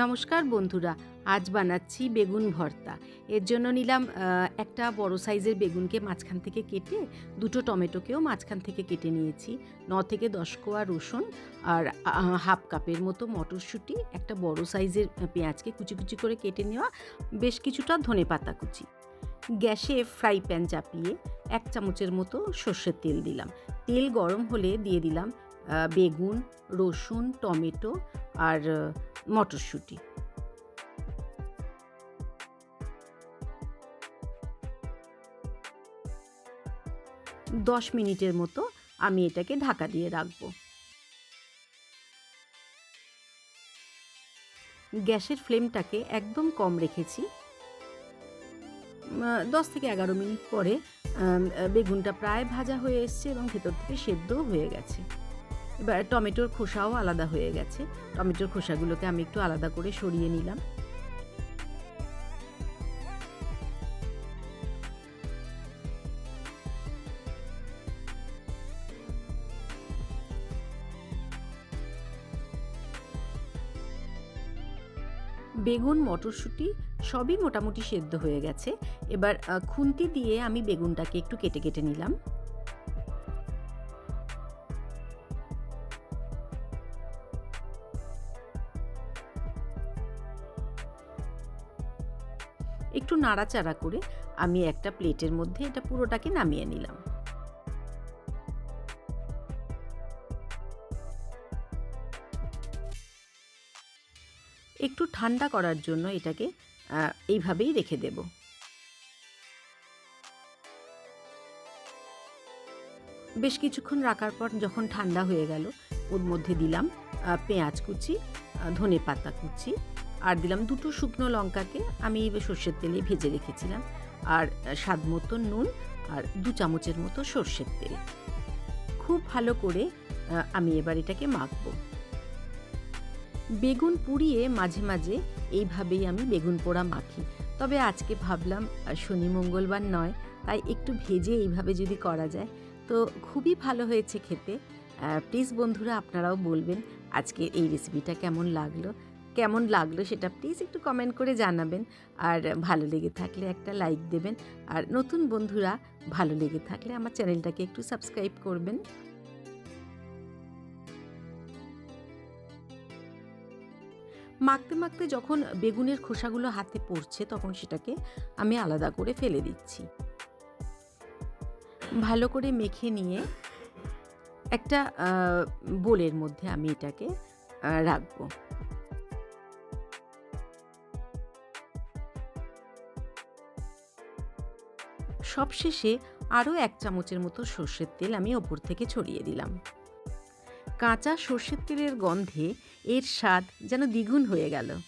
নমস্কার বন্ধুরা, আজ বানাচ্ছি বেগুন ভর্তা। এর জন্য নিলাম একটা বড় সাইজের বেগুনকে মাঝখান থেকে কেটে, দুটো টমেটোকেও মাঝখান থেকে কেটে নিয়েছি। ন থেকে দশ কোয়া রসুন আর হাফ কাপের মতো মটরশুঁটি, একটা বড় সাইজের পেঁয়াজকে কুচি কুচি করে কেটে নেওয়া, বেশ কিছুটা ধনে পাতা কুচি। গ্যাসে ফ্রাই প্যান চাপিয়ে এক চামচের মতো সর্ষের তেল দিলাম। তেল গরম হলে দিয়ে দিলাম বেগুন, রসুন, টমেটো আর মটরশুঁটি। দশ মিনিটের মতো আমি এটাকে ঢাকা দিয়ে রাখব। গ্যাসের ফ্লেমটাকে একদম কম রেখেছি। দশ থেকে এগারো মিনিট পরে বেগুনটা প্রায় ভাজা হয়ে এসছে এবং ভেতর থেকে সেদ্ধও হয়ে গেছে। এবার টমেটোর খোসাও আলাদা হয়ে গেছে। টমেটোর খোসাগুলোকে আমি একটু আলাদা করে সরিয়ে নিলাম। বেগুন, মটরশুঁটি সবই মোটামুটি সেদ্ধ হয়ে গেছে। এবার খুন্তি দিয়ে আমি বেগুনটাকে একটু কেটে কেটে নিলাম। একটু নাড়াচাড়া করে আমি একটা প্লেটের মধ্যে এটা পুরোটাকে নামিয়ে নিলাম। একটু ঠান্ডা করার জন্য এটাকে এইভাবেই রেখে দেব। বেশ কিছুক্ষণ রাখার পর যখন ঠান্ডা হয়ে গেল, ওর মধ্যে দিলাম পেঁয়াজ কুচি ধনে পাতা কুচি আর দিলাম দুটো শুকনো লঙ্কাকে আমি সর্ষের তেলে ভেজে রেখেছিলাম। আর স্বাদ মতো নুন আর দু চামচের মতো সর্ষের তেল। খুব ভালো করে আমি এবার এটাকে মাখবো। বেগুন পুড়িয়ে মাঝে মাঝে এইভাবেই আমি বেগুন পোড়া মাখি। তবে আজকে ভাবলাম শনি মঙ্গলবার নয়, তাই একটু ভেজে এইভাবে যদি করা যায়। তো খুবই ভালো হয়েছে খেতে। প্লিজ বন্ধুরা, আপনারাও বলবেন আজকে এই রেসিপিটা কেমন লাগল। কেমন লাগল সেটা প্লিজ একটু কমেন্ট করে জানাবেন। আর ভালো লেগে থাকলে একটা লাইক দেবেন। আর নতুন বন্ধুরা ভালো লেগে থাকলে আমার চ্যানেলটাকে একটু সাবস্ক্রাইব করবেন। মাখতে মাখতে যখন বেগুনের খোসাগুলো হাতে পড়ছে তখন সেটাকে আমি আলাদা করে ফেলে দিচ্ছি। ভালো করে মেখে নিয়ে একটা বোলের মধ্যে আমি এটাকে রাখব। সবশেষে আরও এক চামচের মতো সর্ষের তেল আমি ওপর থেকে ছড়িয়ে দিলাম। কাঁচা সর্ষের তেলের গন্ধে এর স্বাদ যেন দ্বিগুণ হয়ে গেল।